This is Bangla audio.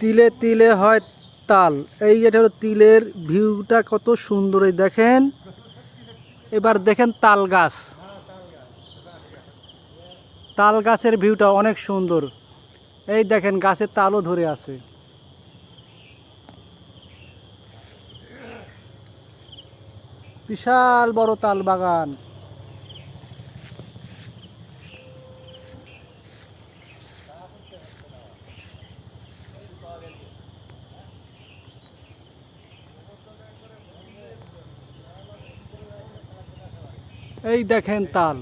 তিলে তিলে হয় তাল। এই যেটা হলো তিলের ভিউটা কত সুন্দর দেখেন। এবার দেখেন তাল গাছ। তাল গাছের ভিউটা অনেক সুন্দর। এই দেখেন গাছের তালও ধরে আছে। বিশাল বড় তাল বাগান। এই দেখেন তাল।